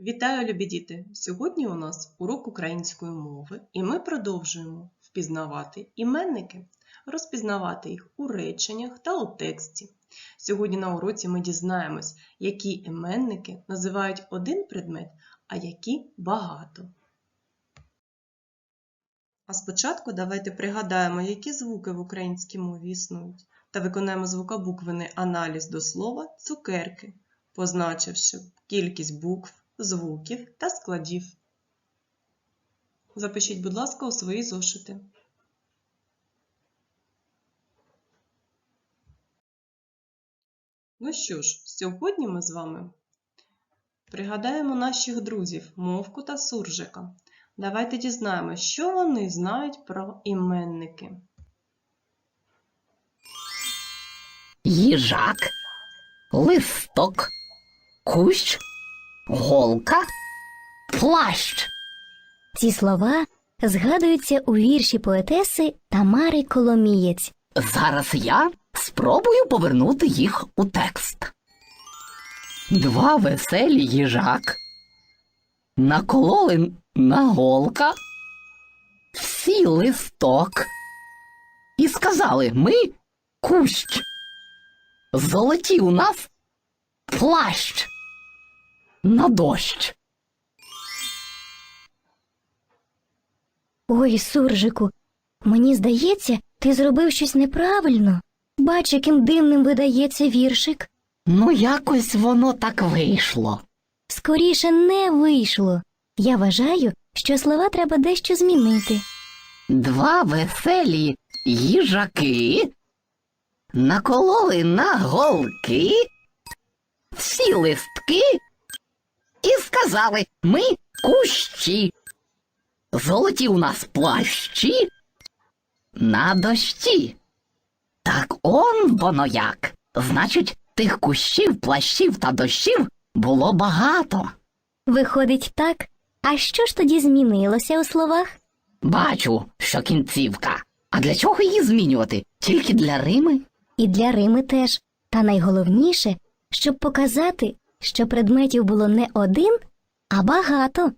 Вітаю, любі діти! Сьогодні у нас урок української мови, і ми продовжуємо впізнавати іменники, розпізнавати їх у реченнях та у тексті. Сьогодні на уроці ми дізнаємось, які іменники називають один предмет, а які багато. А спочатку давайте пригадаємо, які звуки в українській мові існують, та виконаємо звукобуквений аналіз до слова цукерки, позначивши кількість букв, звуків та складів. Запишіть, будь ласка, у свої зошити. Ну що ж, сьогодні ми з вами пригадаємо наших друзів Мовку та Суржика. Давайте дізнаємося, що вони знають про іменники. їжак, листок, кущ, голка, плащ. Ці слова згадуються у вірші поетеси Тамари Коломієць. Зараз я спробую повернути їх у текст. Два веселі їжак накололи на голка, всі листок і сказали ми кущ. Золоті у нас плащ на дощ. Ой, суржику, мені здається, ти зробив щось неправильно. Бач, яким дивним видається віршик. Ну, якось воно так вийшло. Скоріше не вийшло. Я вважаю, що слова треба дещо змінити. Два веселі їжаки накололи на голки всі листки і сказали ми кущі. Золоті у нас плащі на дощі. Так он воно як. Значить, тих кущів, плащів та дощів було багато. Виходить так. А що ж тоді змінилося у словах? Бачу, що кінцівка. А для чого її змінювати? Тільки для Рими? І для Рими теж. Та найголовніше, щоб показати, що предметів було не один, а багато.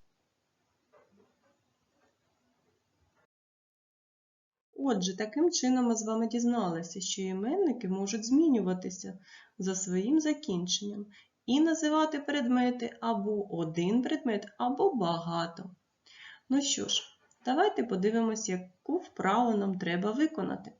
Отже, таким чином ми з вами дізналися, що іменники можуть змінюватися за своїм закінченням і називати предмети або один предмет, або багато. Ну що ж, давайте подивимось, яку вправу нам треба виконати.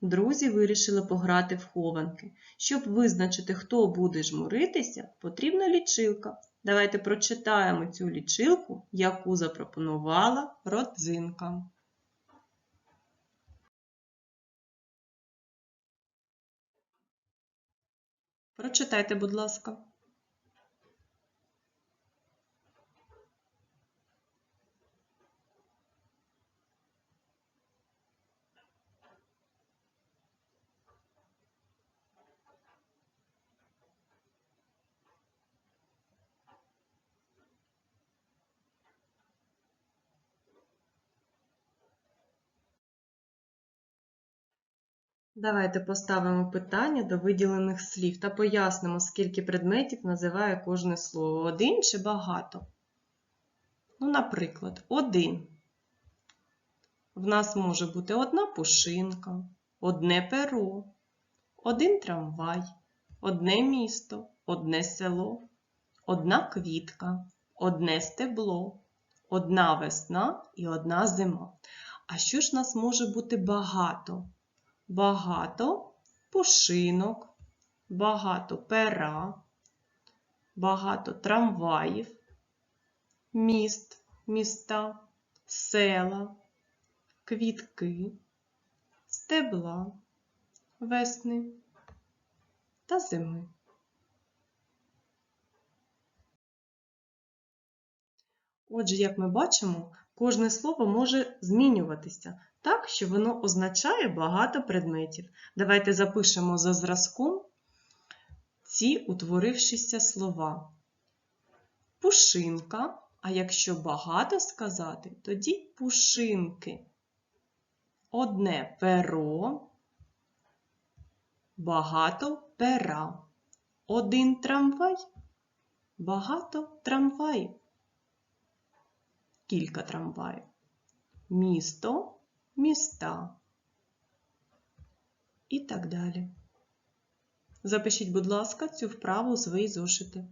Друзі вирішили пограти в хованки. Щоб визначити, хто буде жмуритися, потрібна лічилка. Давайте прочитаємо цю лічилку, яку запропонувала родзинка. Прочитайте, будь ласка. Давайте поставимо питання до виділених слів та пояснимо, скільки предметів називає кожне слово. Один чи багато? Ну, наприклад, один. В нас може бути одна пушинка, одне перо, один трамвай, одне місто, одне село, одна квітка, одне стебло, одна весна і одна зима. А що ж нас може бути багато? Багато пушинок, багато пера, багато трамваїв, міст, міста, села, квітки, стебла, весни та зими. Отже, як ми бачимо, кожне слово може змінюватися так, що воно означає багато предметів. Давайте запишемо за зразком ці утворившися слова. Пушинка, а якщо багато сказати, тоді пушинки. Одне перо, багато пера. Один трамвай, Багато трамваїв. Кілька трамваїв. Місто, міста. І так далі. Запишіть, будь ласка, цю вправу у свої зошити.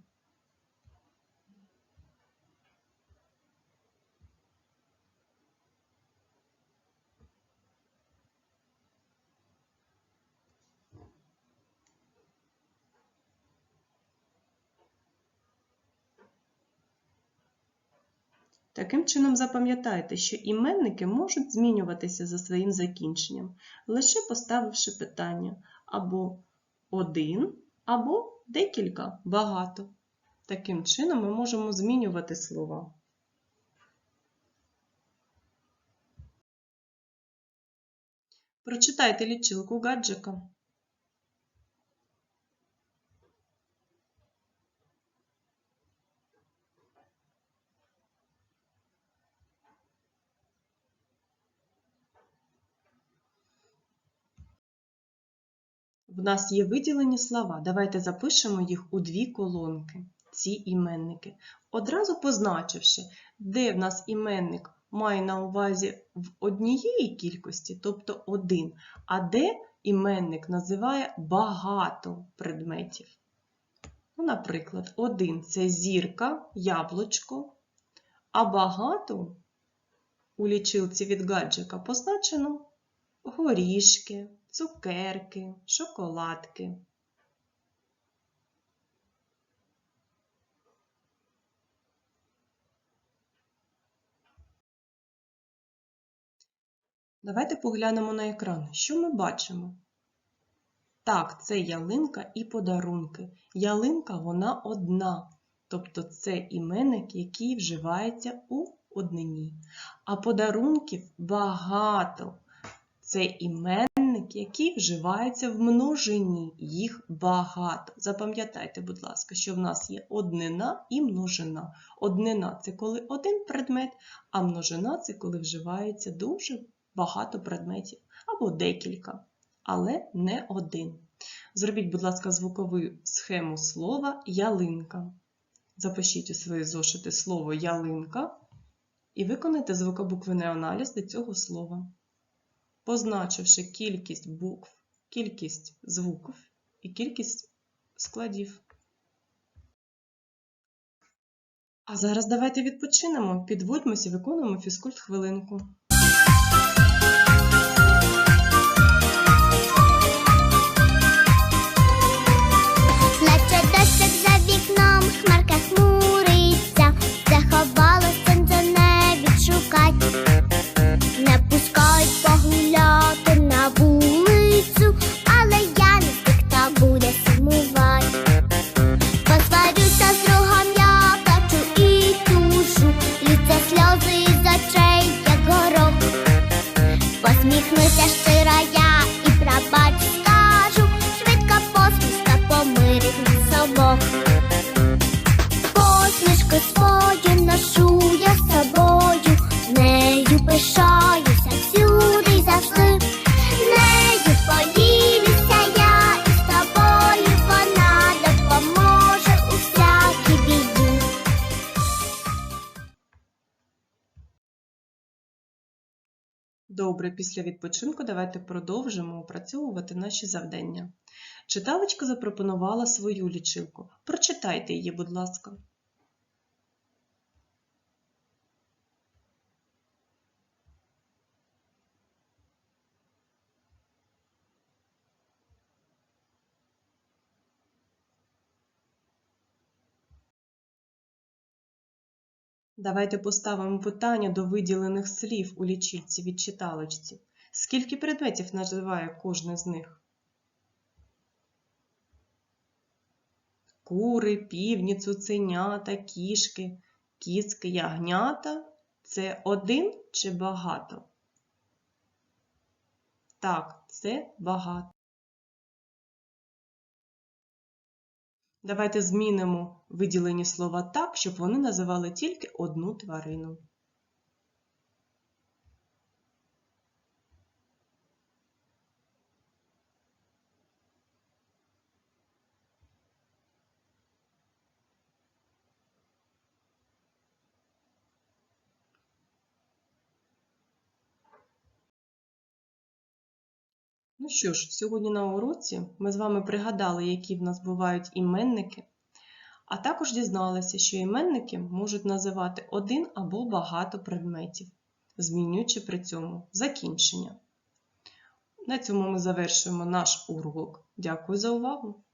Таким чином запам'ятайте, що іменники можуть змінюватися за своїм закінченням, лише поставивши питання або один, або декілька багато. Таким чином ми можемо змінювати слова. Прочитайте лічилку гаджика. Нас є виділені слова. Давайте запишемо їх у дві колонки, ці іменники. Одразу позначивши, де в нас іменник має на увазі в однієї кількості, тобто один, а де іменник називає багато предметів. Ну, наприклад, один це зірка, яблучко, а багато у лічилці від гаджика позначено горішки, цукерки, шоколадки. Давайте поглянемо на екран. Що ми бачимо? Так, це ялинка і подарунки. Ялинка вона одна, тобто це іменник, який вживається у однині. А подарунків багато. Це іменник, який вживається в множині. Їх багато. Запам'ятайте, будь ласка, що в нас є однина і множина. Однина це коли один предмет, а множина це коли вживається дуже багато предметів або декілька, але не один. Зробіть, будь ласка, звукову схему слова ялинка. Запишіть у свої зошити слово ялинка і виконайте звукобуквений аналіз до цього слова позначивши кількість букв, кількість звуків і кількість складів. А зараз давайте відпочинемо, підводьмося виконуємо фізкульт хвилинку. Посмішку свою ношу я з собою, нею пишаюся всюди завжди. Нею поділюся я і з тобою вона допоможе у всякій біді. Добре, після відпочинку давайте продовжимо опрацьовувати наші завдання. Читалочка запропонувала свою лічилку. Прочитайте її, будь ласка. Давайте поставимо питання до виділених слів у лічильці від читалочці. Скільки предметів називає кожне з них? Кури, півні, цуценята, кішки, кіски, ягнята це один чи багато? Так, це багато. Давайте змінимо виділені слова так, щоб вони називали тільки одну тварину. Ну що ж, сьогодні на уроці ми з вами пригадали, які в нас бувають іменники, а також дізналися, що іменники можуть називати один або багато предметів, змінюючи при цьому закінчення. На цьому ми завершуємо наш урок. Дякую за увагу!